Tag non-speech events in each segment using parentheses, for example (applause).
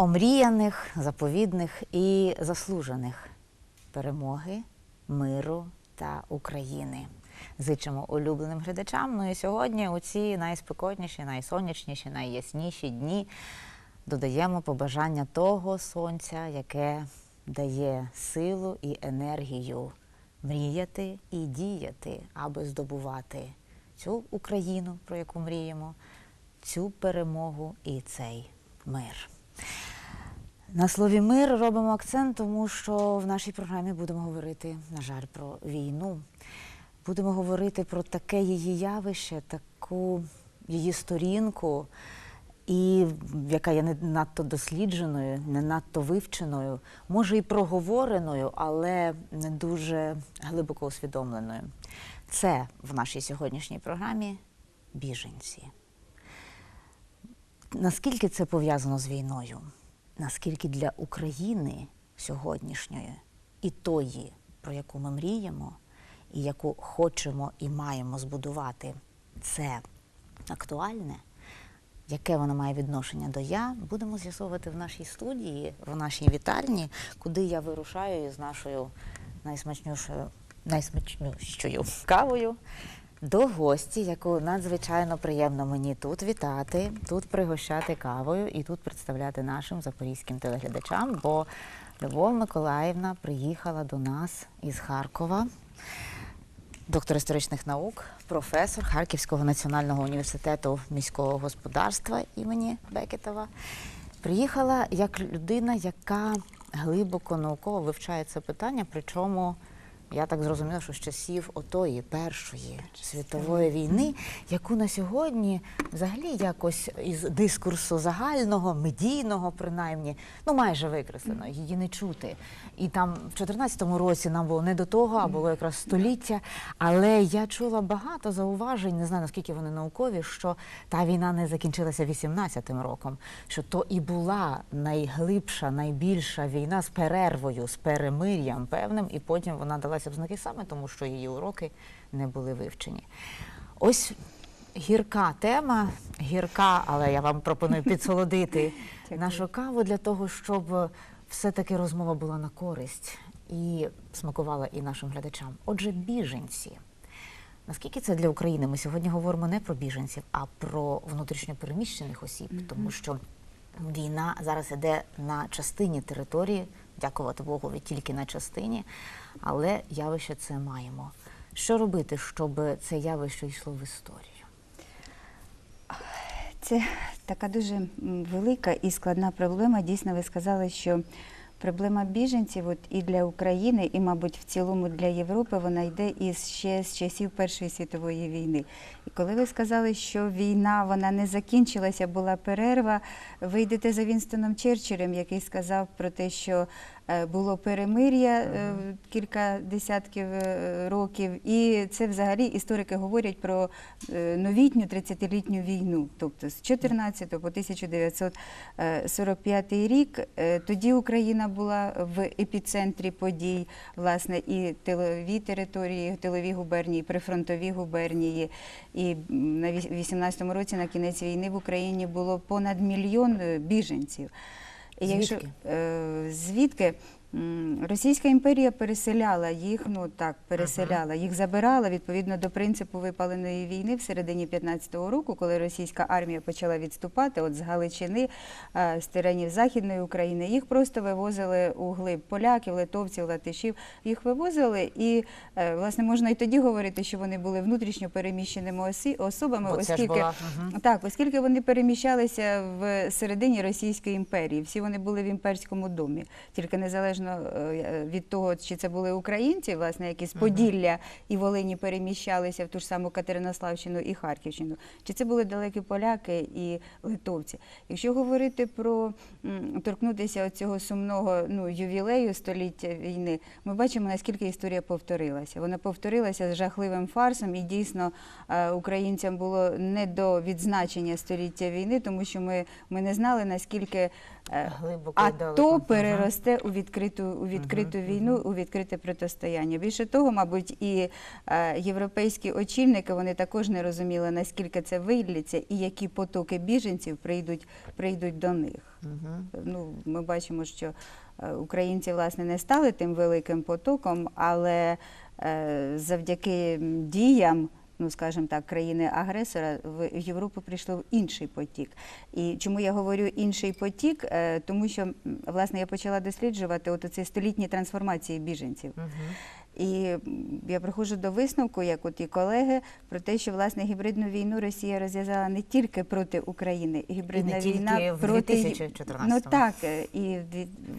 омріяних, заповідних і заслужених перемоги, миру та України. Зичимо улюбленим глядачам. Ну і сьогодні, у ці найспекотніші, найсонячніші, найясніші дні, додаємо побажання того сонця, яке дає силу і енергію мріяти і діяти, аби здобувати цю Україну, про яку мріємо, цю перемогу і цей мир. На слові мир робимо акцент, тому що в нашій програмі будемо говорити, на жаль, про війну. Будемо говорити про таке її явище, таку її сторінку, і яка є не надто дослідженою, не надто вивченою, може і проговореною, але не дуже глибоко усвідомленою. Це в нашій сьогоднішній програмі біженці. Наскільки це пов'язано з війною? Наскільки для України сьогоднішньої і тої, про яку ми мріємо, і яку хочемо і маємо збудувати, це актуальне? Яке воно має відношення до я, будемо з'ясовувати в нашій студії, в нашій вітальні, куди я вирушаю із нашою найсмачнішою, найсмачнішою кавою до гості, яку надзвичайно приємно мені тут вітати, тут пригощати кавою і тут представляти нашим запорізьким телеглядачам, бо Любов Миколаївна приїхала до нас із Харкова доктор історичних наук, професор Харківського національного університету міського господарства імені Бекетова. Приїхала як людина, яка глибоко науково вивчає це питання, причому я так зрозуміла, що з часів отої першої світової війни, яку на сьогодні взагалі якось із дискурсу загального, медійного, принаймні, ну майже викреслено, її не чути. І там в 14-му році нам було не до того, а було якраз століття. Але я чула багато зауважень, не знаю наскільки вони наукові, що та війна не закінчилася 18-м роком, що то і була найглибша, найбільша війна з перервою, з перемир'ям певним, і потім вона далася в знаки саме тому, що її уроки не були вивчені. Ось гірка тема, гірка, але я вам пропоную підсолодити (laughs) нашу каву для того, щоб все-таки розмова була на користь і смакувала і нашим глядачам. Отже, біженці. Наскільки це для України? Ми сьогодні говоримо не про біженців, а про внутрішньопереміщених осіб, тому що війна зараз іде на частині території, дякувати Богу, тільки на частині, але явище це маємо. Що робити, щоб це явище йшло в історію? Це така дуже велика і складна проблема. Дійсно, ви сказали, що проблема біженців от і для України, і, мабуть, в цілому для Європи вона йде із ще з часів Першої світової війни. І коли ви сказали, що війна вона не закінчилася, була перерва, ви йдете за Вінстоном Черчиллем, який сказав про те, що було перемир'я е, кілька десятків е, років, і це взагалі історики говорять про е, новітню 30-літню війну, тобто з 14 по 1945 рік. Е, Тоді Україна була в епіцентрі подій, власне, і тилові території, тилові губернії, прифронтові губернії. І на віс- 18-му році на кінець війни в Україні було понад мільйон е, біженців. І якщо Звідки? е, звідки Російська імперія переселяла їх, ну так, переселяла, їх забирала відповідно до принципу випаленої війни в середині 15-го року, коли російська армія почала відступати от з Галичини, е, з теренів Західної України. Їх просто вивозили у глиб поляків, литовців, латишів. Їх вивозили, і е, власне можна і тоді говорити, що вони були внутрішньо переміщеними особами, Бо оскільки була, так, оскільки вони переміщалися в середині Російської імперії, всі вони були в імперському домі, тільки незалежно е, від того, чи це були українці, власне, які з Поділля і Волині переміщалися в ту ж саму Катеринославщину і Харківщину, чи це були далекі поляки і литовці. Якщо говорити про торкнутися цього сумного ну, ювілею століття війни, ми бачимо, наскільки історія повторилася. Вона повторилася з жахливим фарсом, і дійсно е, українцям було не до відзначення століття війни, тому що ми, ми не знали, наскільки е, Глибоко. АТО переросте у відкритий відкриту у відкриту війну, у відкрите протистояння. Більше того, мабуть, і е, європейські очільники вони також не розуміли, наскільки це виліться і які потоки біженців прийдуть, прийдуть до них. Мгм. Ну, ми бачимо, що е, українці власне не стали тим великим потоком, але е, завдяки діям. Ну, скажімо так, країни-агресора в Європу прийшло інший потік. І чому я говорю інший потік? Е, Тому що власне я почала досліджувати от ці столітні трансформації біженців. Мгм. І я приходжу до висновку, як от і колеги, про те, що власне гібридну війну Росія розв'язала не тільки проти України, гібридна тільки війна в проти 2014-му. Ну так, е, і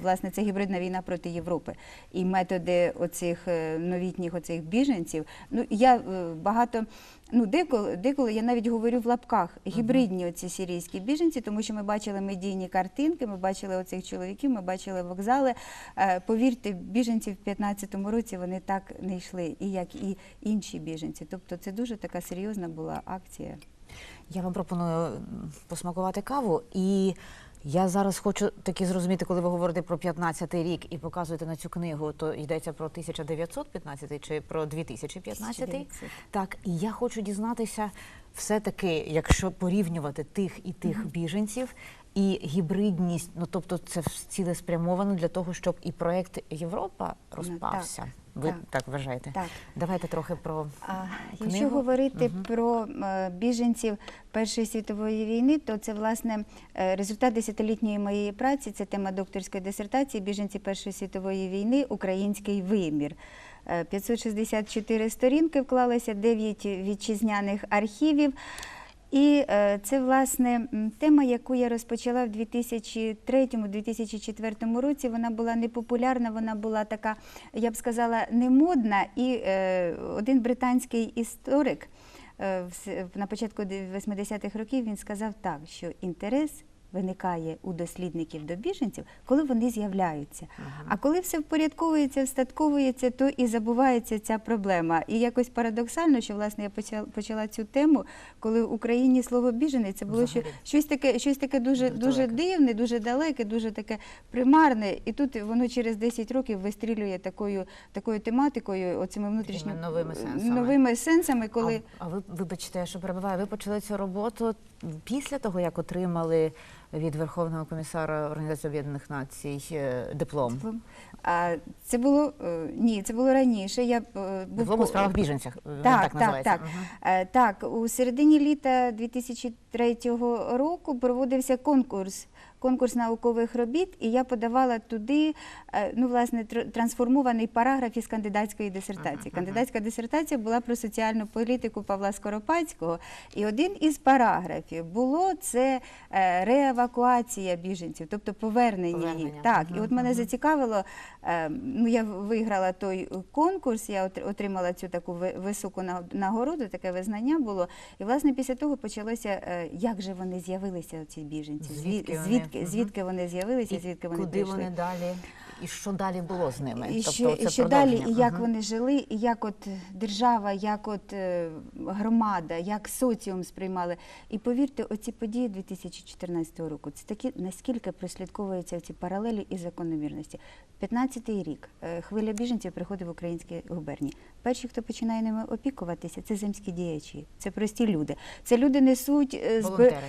власне це гібридна війна проти Європи. І методи оцих е, новітніх оцих біженців. Ну я е, багато. Ну, деколи, деколи я навіть говорю в лапках гібридні оці сирійські біженці, тому що ми бачили медійні картинки, ми бачили оцих чоловіків, ми бачили вокзали. Е, Повірте, біженці в 15-му році вони так не йшли, і як і інші біженці. Тобто це дуже така серйозна була акція. Я вам пропоную посмакувати каву, і я зараз хочу таки зрозуміти, коли ви говорите про 15-й рік і показуєте на цю книгу, то йдеться про 1915 чи про 2015? 1900. Так, і я хочу дізнатися, все-таки, якщо порівнювати тих і тих біженців. І гібридність, ну тобто це цілеспрямовано для того, щоб і проект Європа розпався. Ви так. так вважаєте? Так. Давайте трохи про А книгу. якщо говорити про е, біженців Першої світової війни, то це власне е, результат десятилітньої моєї праці. Це тема докторської дисертації Біженці Першої світової війни Український вимір. Е, 564 сторінки вклалися, 9 вітчизняних архівів. І е, це власне тема, яку я розпочала в 2003-2004 році. Вона була непопулярна, вона була така, я б сказала, немодна. І е, один британський історик е, на початку 80-х років він сказав так, що інтерес виникає у дослідників до біженців, коли вони з'являються. А коли все впорядковується, встатковується, то і забувається ця проблема. І якось парадоксально, що власне я почала, почала цю тему, коли в Україні слово біженець це було що, щось таке, щось таке дуже, Дуже дуже дивне, дуже далеке, дуже таке примарне. І тут воно через 10 років вистрілює такою, такою тематикою, оцими внутрішньо новими сенсами. новими сенсами, коли А, а ви вибачте, що перебиваю. Ви почали цю роботу після того, як отримали від Верховного комісара Організації Об'єднаних Націй диплом. диплом. а, це було е, ні, це було раніше. Я е, був Диплом у справах біженцях. Так, так так, називається. так. Е, Так, у середині літа 2003 року проводився конкурс. Конкурс наукових робіт, і я подавала туди е, ну, власне, тр- трансформований параграф із кандидатської дисертації. Кандидатська дисертація була про соціальну політику Павла Скоропадського. І один із параграфів було це е, реевакуація біженців, тобто повернення, їх. Так, і от мене зацікавило. е, Ну, я виграла той конкурс, я отримала цю таку високу нагороду, таке визнання було. І власне після того почалося, як же вони з'явилися, ці біженці? Зві- Звідки вони? Звідки, Мгм. звідки вони з'явилися, звідки вони куди прийшли? вони далі? І що далі було з ними? І тобто що, це і що далі, і як вони жили, і як от держава, як от е, громада, як соціум сприймали. І повірте, оці події 2014 року, це такі, наскільки прослідковуються ці паралелі і закономірності. 15-й рік е, хвиля біженців приходить в українські губернії. Перші, хто починає ними опікуватися, це земські діячі, це прості люди. Це люди несуть е, зб- Волонтери.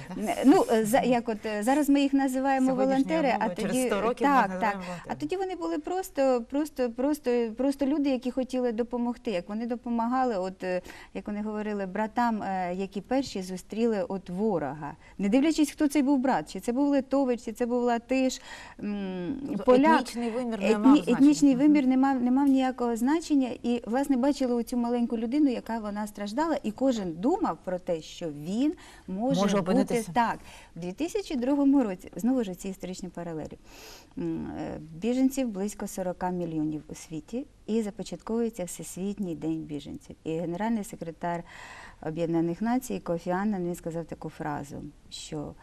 Ну, за, як от зараз ми їх називаємо Сьогоднішньою волонтери, а через тоді 100 років ми так, так. називаємо А тоді вони були просто, просто, просто, просто люди, які хотіли допомогти. Як вони допомагали, от е, як вони говорили, братам, е, які перші зустріли от ворога, не дивлячись, хто цей був брат, чи це був литовець, чи це був латиш, поляк. етнічний вимір не мав значення. етнічний вимір не мав, не мав ніякого значення. І, власне, бачили оцю маленьку людину, яка вона страждала, і кожен думав про те, що він може, Може бути так. В 2002 році, знову ж ці історичні паралелі, е, біженців близько 40 мільйонів у світі, і започатковується Всесвітній день біженців. І генеральний секретар Об'єднаних Націй Кофі Аннан він сказав таку фразу, що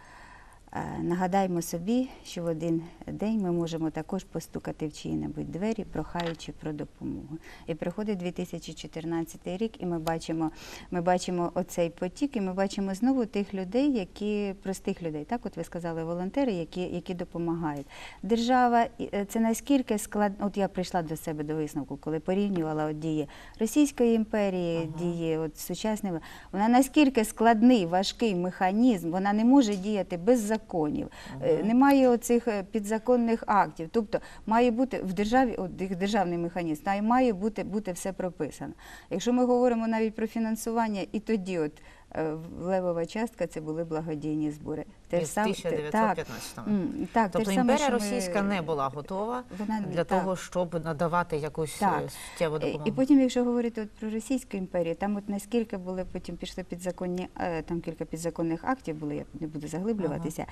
Нагадаймо собі, що в один день ми можемо також постукати в чиї-небудь двері, прохаючи про допомогу. І приходить 2014 рік, і ми бачимо, ми бачимо оцей потік, і ми бачимо знову тих людей, які простих людей. Так, от ви сказали, волонтери, які, які допомагають. Держава е, це наскільки складно. От я прийшла до себе до висновку, коли порівнювала от дії Російської імперії, дії от сучасної, вона наскільки складний, важкий механізм, вона не може діяти без законів. ага. Немає оцих е, підзаконних актів. Тобто має бути в державі, от державний механізм, та й має бути, бути все прописано. Якщо ми говоримо навіть про фінансування, і тоді от. Е, Левова частка це були благодійні збори. Ж сам- 1915-му. Так, Тобто ж саме, імперія ми- російська не була готова Вона- для так. того, щоб надавати якусь е, суттєву Е, допомогу. І потім, якщо говорити от про Російську імперію, там от наскільки були потім пішли підзаконні, там кілька підзаконних актів були, я не буду заглиблюватися.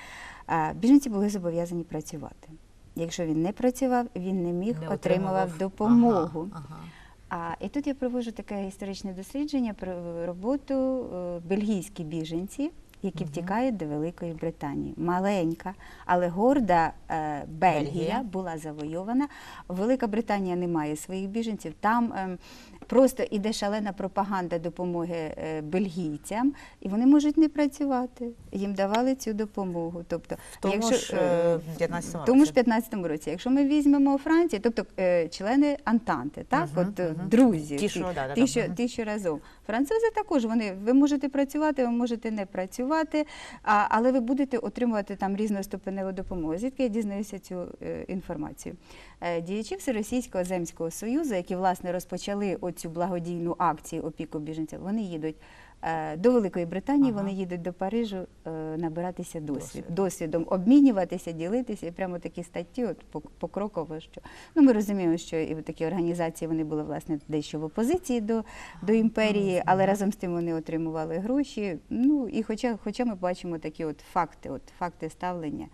Біженці були зобов'язані працювати. Якщо він не працював, він не міг Не отримував допомогу. Ага, ага. А і тут я проводжу таке історичне дослідження про роботу е, бельгійські біженці, які втікають до Великої Британії. Маленька, але горда е, Бельгія, була завойована. Велика Британія не має своїх біженців. Там ем, просто іде шалена пропаганда допомоги е, бельгійцям, і вони можуть не працювати. Їм давали цю допомогу. Тобто, В тому якщо, ж, е, е, 15-му в тому ж році. 15-му році. Якщо ми візьмемо Францію, тобто члени Антанти, так, Мгм, от мгм. друзі, Ті, що, да, ті, що, ті, що разом. Французи також вони ви можете працювати, ви можете не працювати, а, але ви будете отримувати там різноступеневу допомогу. Звідки я дізнаюся цю інформацію? Діячі Всеросійського земського союзу, які власне розпочали оцю благодійну акцію опіку біженців, вони їдуть. е, До Великої Британії Ага. вони їдуть до Парижу е, набиратися досвід, Досвід. досвідом, обмінюватися, ділитися. І прямо такі статті, от по- покроково, що ну ми розуміємо, що і такі організації вони були власне дещо в опозиції до, до імперії, але разом з тим вони отримували гроші. Ну і хоча, хоча ми бачимо такі от факти, от факти ставлення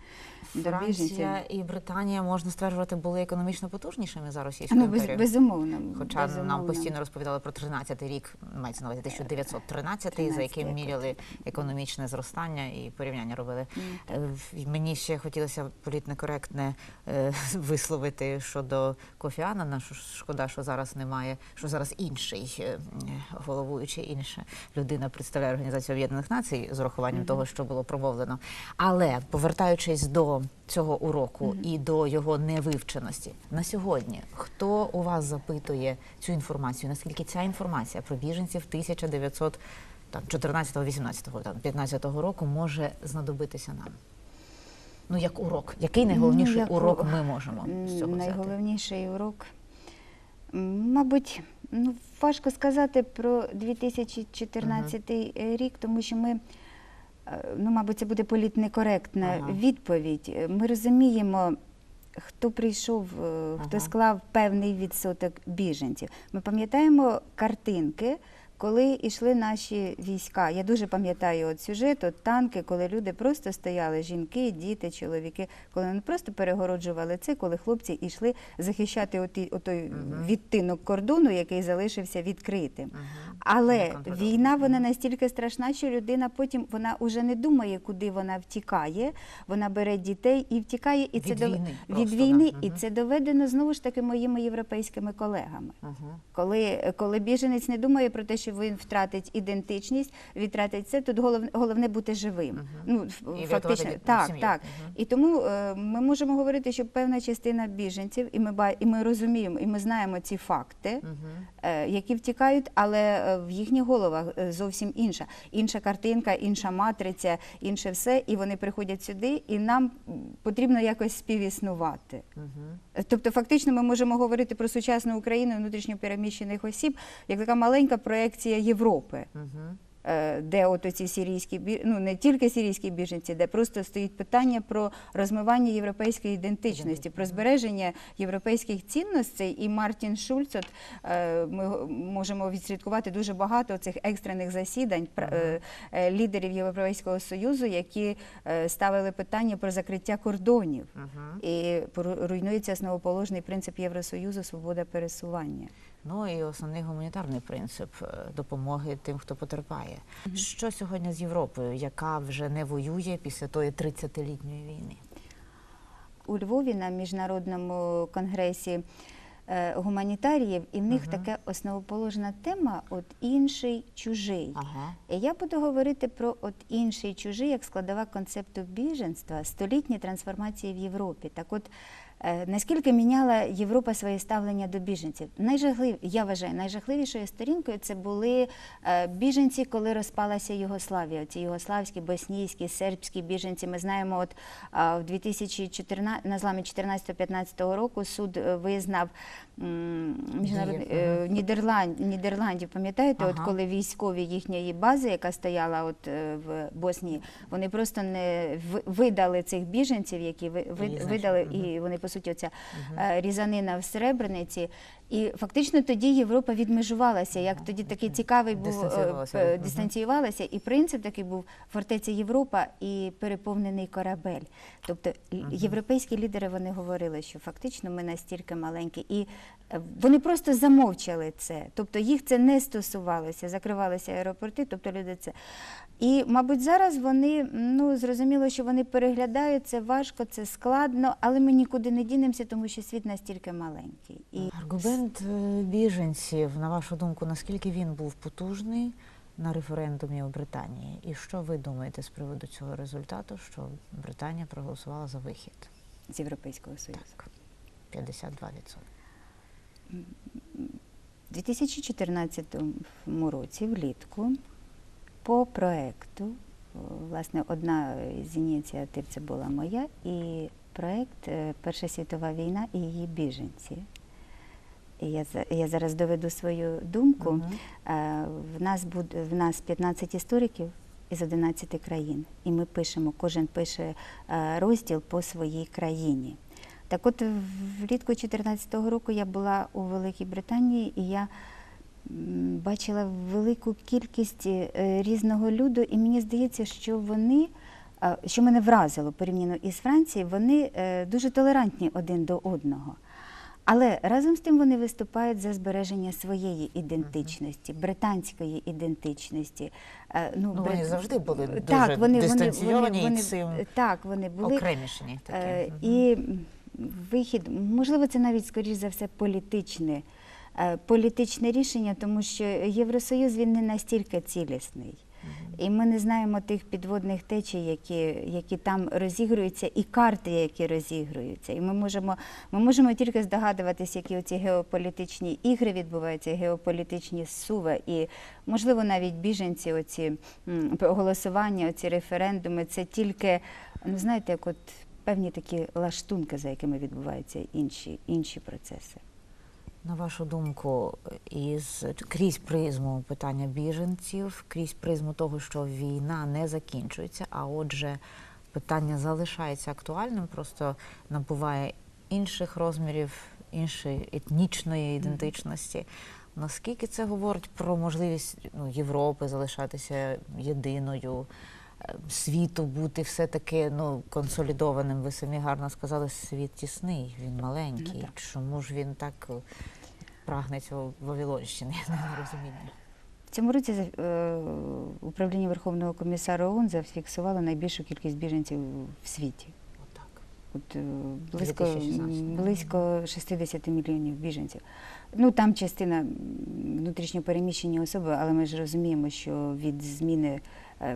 до біженців. І Британія, можна стверджувати, були економічно потужнішими за Російську Ну, без, імперію. безумовно. Хоча нам постійно розповідали про 13-й рік, мається на увазі 1913, за 13-й, яким як міряли економічне зростання і порівняння робили. Е, Мені ще хотілося політнекоректне е, (laughs) висловити щодо Кофі Аннана, що ж шкода, що зараз немає, що зараз інший е, головуючий, інша людина представляє Організацію Об'єднаних Націй з урахуванням того, що було промовлено. Але повертаючись до цього уроку і до його невивченості на сьогодні, хто у вас запитує цю інформацію? Наскільки ця інформація про біженців 1900 там 14, 18, там 15 року може знадобитися нам? Ну як урок, який найголовніший Ну, як урок ми можемо з цього взяти? Найголовніший урок, мабуть, ну, важко сказати про 2014 рік, тому що ми, ну, мабуть, це буде політнекоректна Ага. відповідь. Е, Ми розуміємо, хто прийшов, е, хто Ага. склав певний відсоток біженців. Ми пам'ятаємо картинки. Коли йшли наші війська, я дуже пам'ятаю от сюжет, от танки, коли люди просто стояли, жінки, діти, чоловіки, коли вони просто перегороджували це, коли хлопці йшли захищати оті, отой відтинок кордону, який залишився відкритим. Але війна вона настільки страшна, що людина потім вона вже не думає, куди вона втікає. Вона бере дітей і втікає, і Від це дов- війни від просто, війни, да. і це доведено знову ж таки моїми європейськими колегами. Мгм. Коли, коли біженець не думає про те, що він втратить ідентичність, втратить це, тут головне, головне бути живим. Ну, І фактично, так, сім'ю. так. Мгм. І тому е, ми можемо говорити, що певна частина біженців, і ми і ми розуміємо, і ми знаємо ці факти, е, які втікають, але е, в їхніх головах зовсім інша. Інша картинка, інша матриця, інше все. І вони приходять сюди, і нам потрібно якось співіснувати. Е, Тобто, фактично, ми можемо говорити про сучасну Україну внутрішньо переміщених осіб як така маленька проекція Європи. Е, Де от ці сирійські ну не тільки сирійські біженці, де просто стоїть питання про розмивання європейської ідентичності, про збереження європейських цінностей. І Мартін Шульц, от, е, ми можемо відслідкувати дуже багато цих екстрених засідань е, лідерів Європейського союзу, які ставили питання про закриття кордонів. Мгм. І руйнується основоположний принцип Євросоюзу свобода пересування. Ну і основний гуманітарний принцип е, допомоги тим, хто потерпає. Що сьогодні з Європою, яка вже не воює після тої 30-літньої війни? у Львові на міжнародному конгресі е, гуманітаріїв, і в них Мгм. така основоположна тема от інший чужий. Ага. І я буду говорити про от інший чужий як складова концепту біженства, столітні трансформації в Європі. Так от наскільки міняла Європа своє ставлення до біженців? Найжахлив, я вважаю, найжахливішою сторінкою це були е, біженці, коли розпалася Югославія. Ці югославські, боснійські, сербські біженці. Ми знаємо, от в 2014, на зламі 2014-2015 року суд е, визнав м, міжнародний е, Нідерланд, Нідерландів, пам'ятаєте, от коли військові їхньої бази, яка стояла от е, в Боснії, вони просто не видали цих біженців, які ви- ви- видали, і вони по суті оця е, різанина в Сребрениці. І фактично тоді Європа відмежувалася. Як тоді такий цікавий був е, Дистанціювалася, дистанціювалася, і принцип такий був фортеця Європа і переповнений корабель. Тобто європейські лідери вони говорили, що фактично ми настільки маленькі, і вони просто замовчали це. Тобто їх це не стосувалося, закривалися аеропорти, тобто люди це. І, мабуть, зараз вони ну зрозуміло, що вони переглядають це важко, це складно, але ми нікуди не дінемося, тому що світ настільки маленький. І Аргумент е, біженців, на вашу думку, наскільки він був потужний на референдумі у Британії? І що ви думаєте з приводу цього результату, що Британія проголосувала за вихід? з Європейського Союзу. Так, 52%. У 2014 році, влітку, по проекту, власне, одна з ініціатив це була моя, і проект е, Перша світова війна і її біженці. Я, за- я зараз доведу свою думку. Е, В нас буде в нас 15 істориків із 11 країн, і ми пишемо, кожен пише е, розділ по своїй країні. Так от влітку 2014 року я була у Великій Британії і я бачила велику кількість е, різного люду, і мені здається, що вони, е, що мене вразило порівняно із Францією, вони е, дуже толерантні один до одного. Але разом з тим вони виступають за збереження своєї ідентичності, британської ідентичності. Е, Ну, вони брит- завжди були дуже так, вони, дистанційовані вони, і вони, цим так, вони були окремішні. Такі. І вихід, можливо, це навіть скоріш за все політичне, е, політичне рішення, тому що Євросоюз він не настільки цілісний. І ми не знаємо тих підводних течій, які, які там розігруються, і карти, які розігруються. І ми можемо, ми можемо тільки здогадуватися, які оці геополітичні ігри відбуваються, геополітичні суви. І, можливо, навіть біженці, оці голосування, оці референдуми, це тільки, ну знаєте, як от певні такі лаштунки, за якими відбуваються інші, інші процеси. На вашу думку, із крізь призму питання біженців, крізь призму того, що війна не закінчується, а отже, питання залишається актуальним, просто набуває інших розмірів, іншої етнічної ідентичності. Наскільки це говорить про можливість ну, Європи залишатися єдиною, світу бути все-таки ну, консолідованим? Ви самі гарно сказали, світ тісний, він маленький. Ну. Чому ж він так е, прагне цього Вавилонщини? Я не розумію. В цьому році е, управління Верховного комісара ООН зафіксувало найбільшу кількість біженців в світі. От, е, близько, 2016, близько 60 мільйонів біженців. Ну там частина м, внутрішньо переміщені особи, але ми ж розуміємо, що від зміни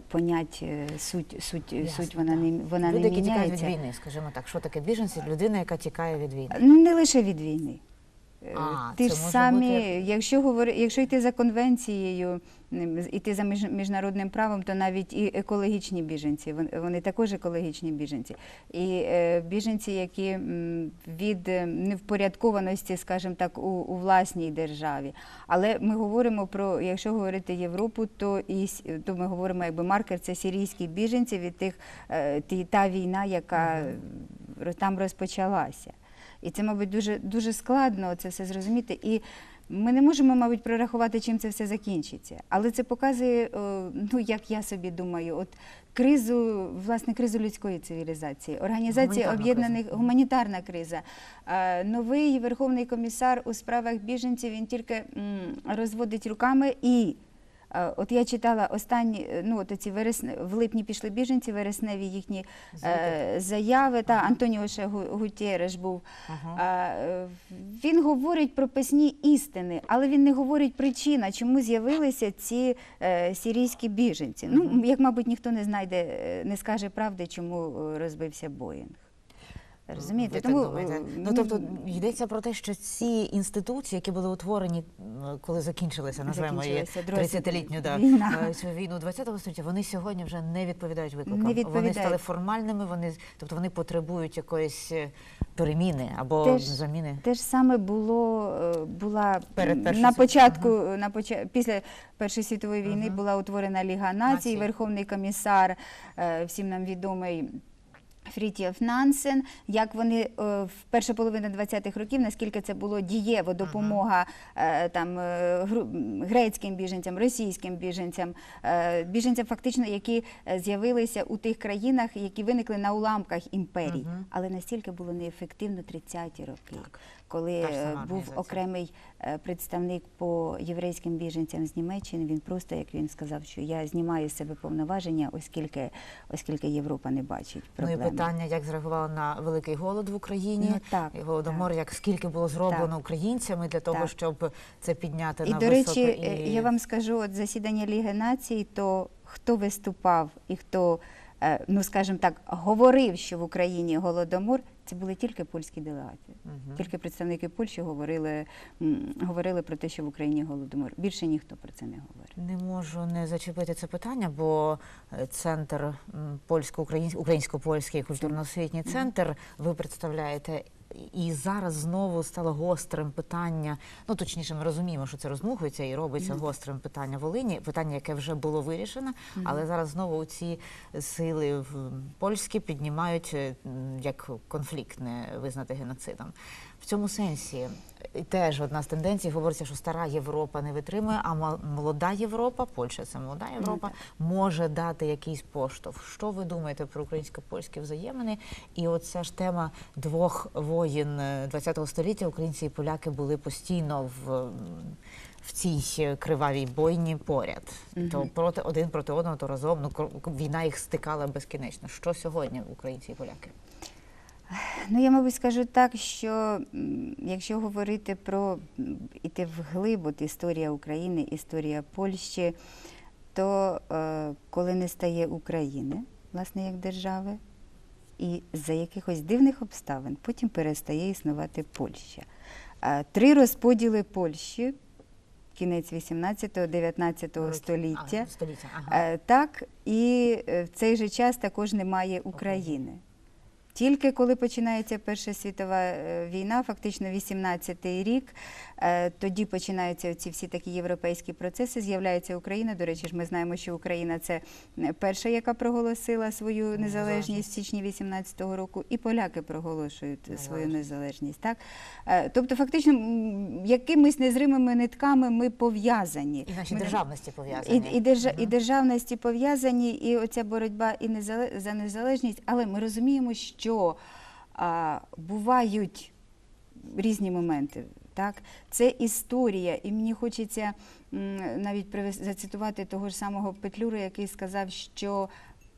понять е, суть, суть, Ясно, суть вона так. не вона Люди, не які тікають від війни, скажімо так, що таке біженці? Людина, яка тікає від війни. Не лише від війни. Е, А, Ти ж самі, бути- якщо говори, якщо йти за конвенцією, іти за між- міжнародним правом, то навіть і екологічні біженці, вони, також екологічні біженці. І е, біженці, які від е, невпорядкованості, скажімо так, у, у власній державі. Але ми говоримо про, якщо говорити Європу, то і то ми говоримо, якби маркер це сирійські біженці від тих е, ті, та війна, яка там розпочалася. І це, мабуть, дуже, дуже складно це все зрозуміти. І Ми не можемо, мабуть, прорахувати, чим це все закінчиться. Але це показує, е, ну як я собі думаю, от кризу, власне, кризу людської цивілізації, організації об'єднаних гуманітарна криза. Е, Новий верховний комісар у справах біженців він тільки розводить руками і. Е, От я читала останні, е, ну от ці вересне в липні пішли біженці, вересневі їхні е, заяви. Та Антоніо ще Гутєреш був. Ага. Е, Він говорить про писні істини, але він не говорить причина, чому з'явилися ці е, сирійські біженці. Ну, як, мабуть, ніхто не знайде, е, не скаже правди, чому розбився Боїнг. Розумієте? Ви так Тому, думаєте? е, Ну тобто йдеться про те, що ці інституції, які були утворені, коли закінчилися, назвемо її 30-літню да, війна. е, цю війну 20-го століття, вони сьогодні вже не відповідають викликам. Не Вони стали формальними, вони тобто вони потребують якоїсь е, переміни або Теж- заміни. Те ж саме було е, була Перед на початку, на поча... після Першої світової війни Ага. була утворена Ліга націй, Націй. Верховний комісар, е, всім нам відомий. Фрітєв Нансен, як вони е, в перша половина 20-х років, наскільки це було дієво допомога е, там е, грецьким біженцям, російським біженцям, біженцям, фактично, які з'явилися у тих країнах, які виникли на уламках імперій, але настільки було неефективно 30-ті роки, Так. Коли е, був окремий е, представник по єврейським біженцям з Німеччини. Він просто, як він сказав, що я знімаю з себе повноваження, оскільки, оскільки Європа не бачить Ну і питання, як зреагували на великий голод в Україні, Ну, так, і голодомор, як скільки було зроблено Так. українцями для того, Так. щоб це підняти І на до речі, е, я вам скажу, от засідання Ліги націй, то хто виступав і хто, ну скажімо так, говорив, що в Україні голодомор, це були тільки польські делегати. Мгм. тільки представники Польщі говорили, говорили про те, що в Україні голодомор. Більше ніхто про це не говорить. Не можу не зачепити це питання, бо е, центр польсько-українсько українсько-польський культурно-освітній центр ви представляєте. І зараз знову стало гострим питання. Ну точніше, ми розуміємо, що це розмухується і робиться гострим питання Волині. Питання, яке вже було вирішено, але зараз знову ці сили в польські піднімають як конфлікт не визнати геноцидом. В цьому сенсі е, теж одна з тенденцій говориться, що стара Європа не витримує, а молода Європа, Польща це молода Європа, може дати якийсь поштовх. Що ви думаєте про українсько-польські взаємини? І оця ж тема двох воїн ХХ століття, українці і поляки були постійно в. В цій е, кривавій бойні поряд, то проти один проти одного, то разом ну війна їх стикала безкінечно. Що сьогодні українці і поляки? Ну, я, мабуть, скажу так, що якщо говорити про іти вглиб, от історія України, історія Польщі, то е, коли не стає України, власне, як держави, і за якихось дивних обставин потім перестає існувати Польща. Е, Три розподіли Польщі, кінець 18-19 століття. А, століття. Ага. Е, Так, і е, в цей же час також немає України. Тільки коли починається Перша світова е, війна, фактично 18-й рік, е, тоді починаються ці всі такі європейські процеси. З'являється Україна. До речі, ж ми знаємо, що Україна це перша, яка проголосила свою незалежність в січні 18-го року, і поляки проголошують свою Незалежність. Так? Е, Тобто, фактично, якимись незримими нитками ми пов'язані. І наші Ми- державності пов'язані. і, і, держа, і державності пов'язані, і оця боротьба і незале- за незалежність, але ми розуміємо, що а, бувають різні моменти. Так? Це історія, і мені хочеться навіть зацитувати того ж самого Петлюра, який сказав, що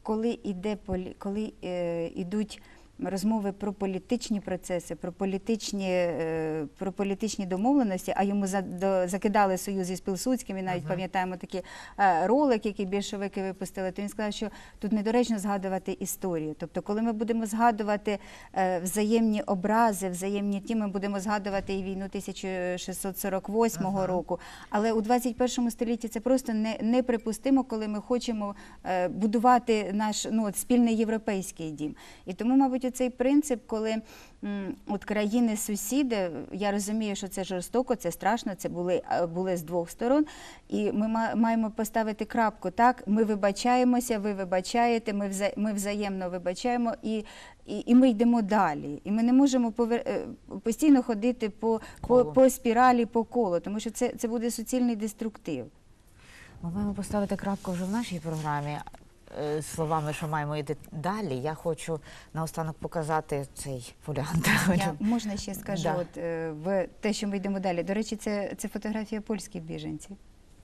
коли іде коли е, ідуть розмови про політичні процеси, про політичні, е, про політичні домовленості, а йому закидали союз із Пілсудським, і навіть Мгм. пам'ятаємо такий е, ролик, який більшовики випустили, то він сказав, що тут недоречно згадувати історію. Тобто, коли ми будемо згадувати е, взаємні образи, взаємні ті, ми будемо згадувати і війну 1648 Ага. року. Але у 21 столітті це просто не, неприпустимо, коли ми хочемо будувати наш ну, от, спільний європейський дім. І тому, мабуть, цей принцип, коли от країни-сусіди, я розумію, що це жорстоко, це страшно, це були, були з двох сторон. І ми маємо поставити крапку. Так, ми вибачаємося, ви вибачаєте, ми, вза, ми взаємно вибачаємо. І, і, і ми йдемо далі. І ми не можемо повер... е, постійно ходити по, по, по спіралі, по колу, тому що це, це буде суцільний деструктив. Ми маємо поставити крапку вже в нашій програмі. Е, Словами, що маємо йти далі. Я хочу наостанок показати цей фоліант. Я (laughs) можна ще скажу, Да. от е, в те, що ми йдемо далі. До речі, це, це фотографія польських біженців.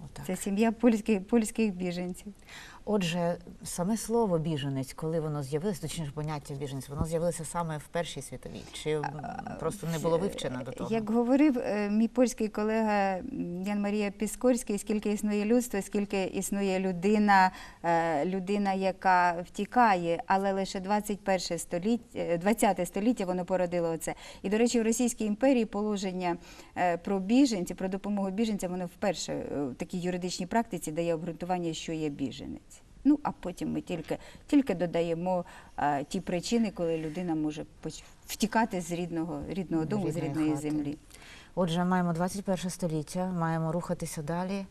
Отак. Це сім'я польських, польських біженців. Отже, саме слово біженець, коли воно з'явилося, точніше поняття біженець, воно з'явилося саме в Першій світовій, чи просто не було вивчено до того? Як говорив е, мій польський колега Ян Марія Піскорський, скільки існує людство, скільки існує людина, е, людина, яка втікає, але лише 21 століття, 20 століття воно породило оце. І, до речі, в Російській імперії положення е, про біженців, про допомогу біженцям, воно вперше е, в такій юридичній практиці дає обґрунтування, що є біженець. Ну, а потім ми тільки, тільки додаємо е, ті причини, коли людина може втікати з рідного, рідного дому, з Рідної рідної хати. землі. Отже, маємо 21 століття, маємо рухатися далі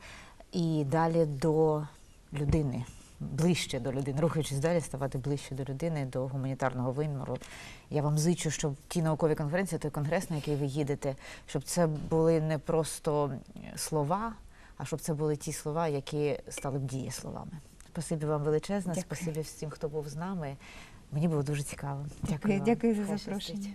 і далі до людини, ближче до людини, рухаючись далі, ставати ближче до людини, до гуманітарного виміру. Я вам зичу, щоб ті наукові конференції, той конгрес, на який ви їдете, щоб це були не просто слова, а щоб це були ті слова, які стали б дієсловами. Спасибі вам величезне, Дякую. спасибі всім, хто був з нами. Мені було дуже цікаво. Дякую. Дякую, вам. дякую за запрошення.